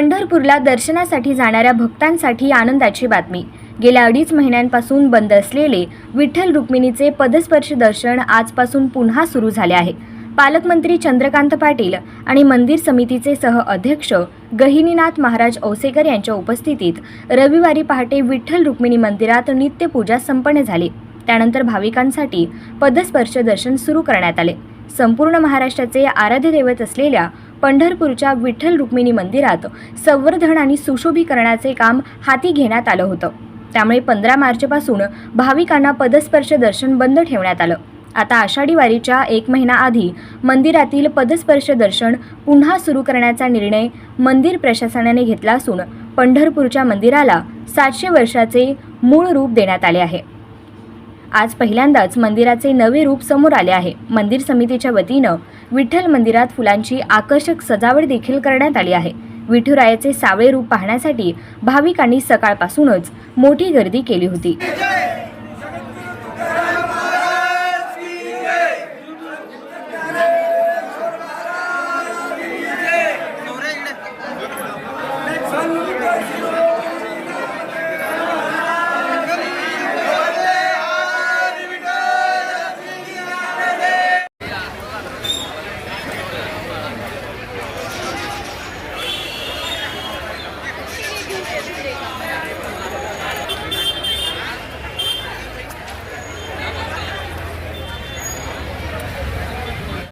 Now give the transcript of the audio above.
पंढरपूरला दर्शनासाठी जाणाऱ्या भक्तांसाठी आनंदाची बातमी. गेल्या अडीच महिन्यांपासून बंद असलेले विठ्ठल रुक्मिणीचे पदस्पर्श दर्शन आजपासून पुन्हा सुरू झाले आहे. पालकमंत्री चंद्रकांत पाटील आणि मंदिर समितीचे सह अध्यक्ष गहिनीनाथ महाराज औसेकर यांच्या उपस्थितीत रविवारी पहाटे विठ्ठल रुक्मिणी मंदिरात नित्यपूजा संपन्न झाली. त्यानंतर भाविकांसाठी पदस्पर्श दर्शन सुरू करण्यात आले. संपूर्ण महाराष्ट्राचे आराध्य दैवत असलेल्या पंढरपूरच्या विठ्ठल रुक्मिणी मंदिरात संवर्धन आणि सुशोभीकरणाचे काम हाती घेण्यात आलं होतं. त्यामुळे पंधरा मार्चपासून भाविकांना पदस्पर्श दर्शन बंद ठेवण्यात आलं. आता आषाढी वारीच्या एक महिना आधी मंदिरातील पदस्पर्श दर्शन पुन्हा सुरू करण्याचा निर्णय मंदिर प्रशासनाने घेतला असून पंढरपूरच्या मंदिराला सातशे वर्षाचे मूळ रूप देण्यात आले आहे. आज पहिल्यांदाच मंदिराचे नवे रूप समोर आले आहे. मंदिर समितीच्या वतीनं विठ्ठल मंदिरात फुलांची आकर्षक सजावट देखील करण्यात आली आहे. विठुरायाचे सावळे रूप पाहण्यासाठी भाविकांनी सकाळपासूनच मोठी गर्दी केली होती.